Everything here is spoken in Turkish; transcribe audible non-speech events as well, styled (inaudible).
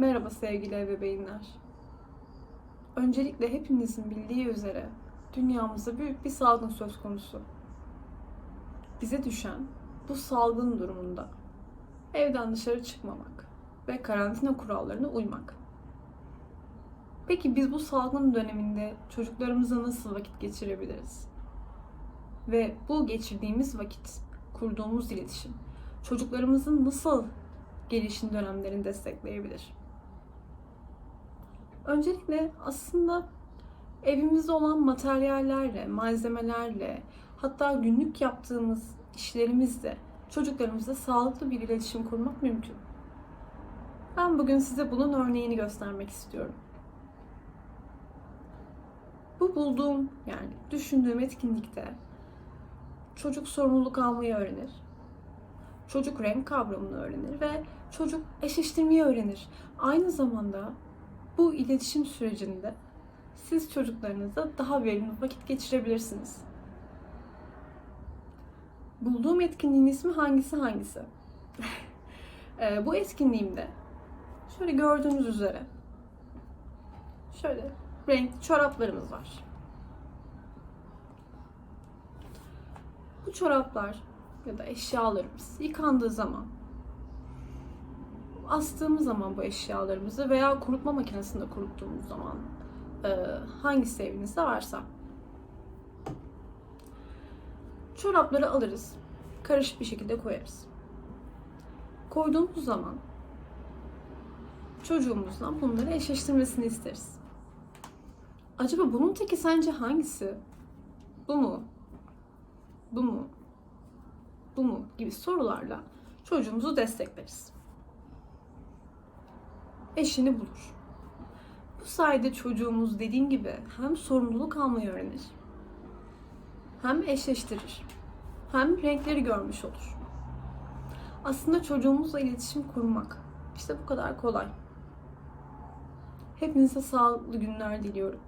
Merhaba sevgili ebeveynler. Öncelikle hepinizin bildiği üzere dünyamızda büyük bir salgın söz konusu. Bize düşen bu salgın durumunda evden dışarı çıkmamak ve karantina kurallarına uymak. Peki biz bu salgın döneminde çocuklarımızla nasıl vakit geçirebiliriz? Ve bu geçirdiğimiz vakit, kurduğumuz iletişim çocuklarımızın nasıl gelişim dönemlerini destekleyebilir? Öncelikle aslında evimizde olan materyallerle, malzemelerle, hatta günlük yaptığımız işlerimizle çocuklarımızla sağlıklı bir iletişim kurmak mümkün. Ben bugün size bunun örneğini göstermek istiyorum. Bu bulduğum yani düşündüğüm etkinlikte çocuk sorumluluk almayı öğrenir. Çocuk renk kavramını öğrenir ve çocuk eşleştirmeyi öğrenir. Aynı zamanda bu iletişim sürecinde siz çocuklarınızla daha verimli vakit geçirebilirsiniz. Bulduğum etkinliğin ismi hangisi hangisi? Eee, (laughs) bu etkinliğimde şöyle gördüğünüz üzere şöyle renkli çoraplarımız var. Bu çoraplar ya da eşyalarımız yıkandığı zaman astığımız zaman bu eşyalarımızı veya kurutma makinesinde kuruttuğumuz zaman e, hangisi evinizde varsa çorapları alırız. Karışık bir şekilde koyarız. Koyduğumuz zaman çocuğumuzdan bunları eşleştirmesini isteriz. Acaba bunun teki sence hangisi? Bu mu? Bu mu? Bu mu? gibi sorularla çocuğumuzu destekleriz. Eşini bulur. Bu sayede çocuğumuz dediğim gibi hem sorumluluk almayı öğrenir, hem eşleştirir, hem renkleri görmüş olur. Aslında çocuğumuzla iletişim kurmak işte bu kadar kolay. Hepinize sağlıklı günler diliyorum.